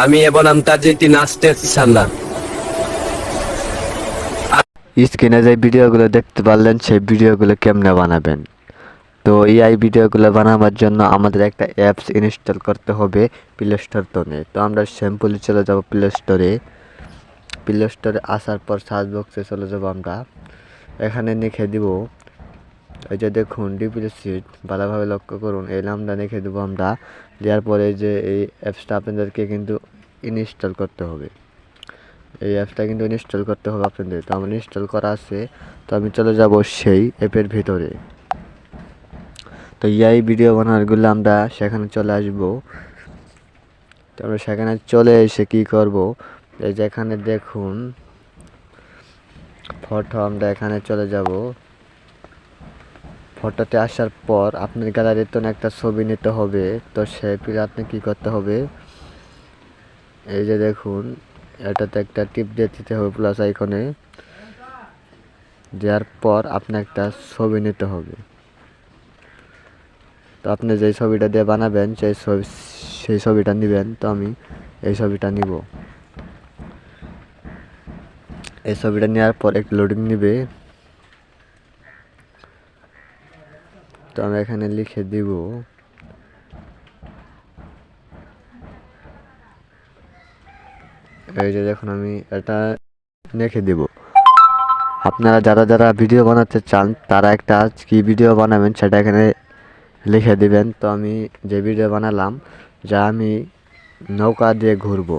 আমি বনাম তাজিটি নাচতে সাল্লাম স্ক্রিনে যে ভিডিওগুলো দেখতে পারলেন, সেই ভিডিওগুলো কেমনে বানাবেন? তো এই ভিডিওগুলো বানাবার জন্য আমাদের একটা অ্যাপস ইনস্টল করতে হবে প্লে স্টোর তো নেই তো আমরা সিম্পলি চলে যাব প্লে স্টোরে প্লে স্টোরে আসার পর সার্চ বক্সে চলে যাব আমরা। এখানে লিখে দিব এই যে দেখুন ডিপ্লিসিট ভালোভাবে লক্ষ্য করুন, এই নামটা লিখে দেবো আমরা, দেওয়ার পরে যে এই অ্যাপসটা আপনাদেরকে কিন্তু ইনস্টল করতে হবে। এই অ্যাপসটা কিন্তু ইনস্টল করতে হবে আপনাদের। তো আমার ইনস্টল করা আছে, তো আমি চলে যাব সেই অ্যাপের ভিতরে। তো এই ভিডিও বানারগুলো আমরা সেখানে চলে আসব। তো আমরা সেখানে চলে এসে কি করব? এই যে এখানে দেখুন ফটো আমরা এখানে চলে যাব। ফটোতে আসার পর আপনার গ্যালারির গ্যালারিতে একটা ছবি নিতে হবে, তো সেই পিলে আপনি কী করতে হবে? এই যে দেখুন, এটাতে একটা টিপ দিয়ে দিতে হবে প্লাস আইকনে দেওয়ার পর আপনি একটা ছবি নিতে হবে। তো আপনি যেই ছবিটা দিয়ে বানাবেন, সেই ছবি, সেই ছবিটা নেবেন, তো আমি এই ছবিটা নিব। এই ছবিটা নেওয়ার পর একটু লোডিং নিবে। তো আমি এখানে লিখে দিব। এই যে দেখুন আমি এটা লিখে দিব। আপনারা যারা যারা ভিডিও বানাতে চান, তারা একটা কি ভিডিও বানাবেন সেটা এখানে লিখে দিবেন। তো আমি যে ভিডিও বানালাম, যা আমি নৌকা দিয়ে ঘুরবো,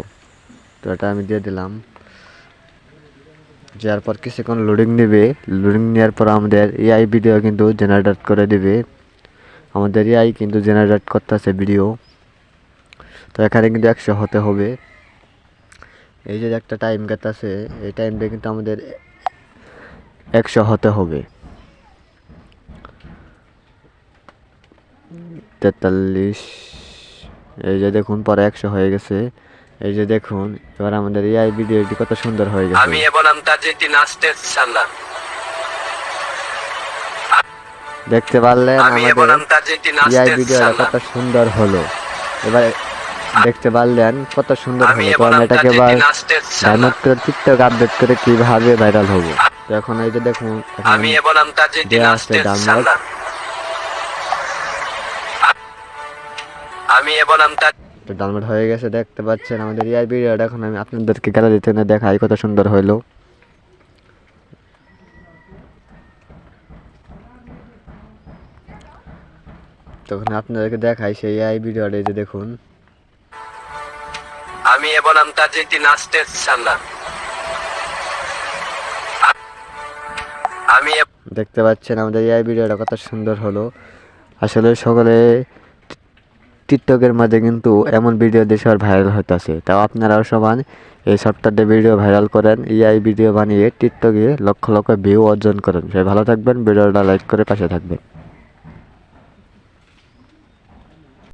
তো এটা আমি দিয়ে দিলাম। যার পর কিছুক্ষণ লোডিং নেবে। লোডিং নেওয়ার পর আমাদের এআই ভিডিও কিন্তু জেনারেট করে দেবে। আমাদের এআই কিন্তু জেনারেট করতেছে ভিডিও তো এখানে কিন্তু একশো হতে হবে। এই যে একটা টাইম গেট আছে, এই টাইমটা কিন্তু আমাদের একশো হতে হবে। তেতাল্লিশ, এই যে দেখুন, পরে একশো হয়ে গেছে। এই যে দেখুন এবার আমাদের এআই ভিডিওটি কত সুন্দর হয়ে গেছে। আমি তাজিটি নাচতে সাল্লাম দেখতে পারলেন আমাদের ভিডিওটা কত সুন্দর হলো। এবার দেখতে পারলেন কত সুন্দর আমি হলো। তো আমি এটাকে এবার ডাউনলোড করে টিকটক আপডেট করে কীভাবে ভাইরাল হব। তো এখন এই যে দেখুন আমি দেয়া আছে নাচতে। সাল্লাম আমি তো ডাউনলোড হয়ে গেছে দেখতে পাচ্ছেন আমাদের এআই ভিডিওটা এখন আমি আপনাদেরকে গ্যালারিতে না দেখাই কত সুন্দর হলো তখন আপনাদেরকে দেখাই সেই এআই ভিডিওটা এই যে দেখুন। আমি বনাম তাজিটি নাচতে সাল্লাম আমি দেখতে পাচ্ছেন আমাদের এআই ভিডিওটা কত সুন্দর হলো। আসলে সকলে টিকটকের মাঝে কিন্তু এমন ভিডিও দেশে আর ভাইরাল হইতাছে। তাও আপনারাও সমান এই সপ্তাহে ভিডিও ভাইরাল করেন এআই ভিডিও বানিয়ে টিকটকে লক্ষ লক্ষ ভিউ অর্জন করেন। সবাই ভালো থাকবেন, ভিডিওটা লাইক করে পাশে থাকবেন।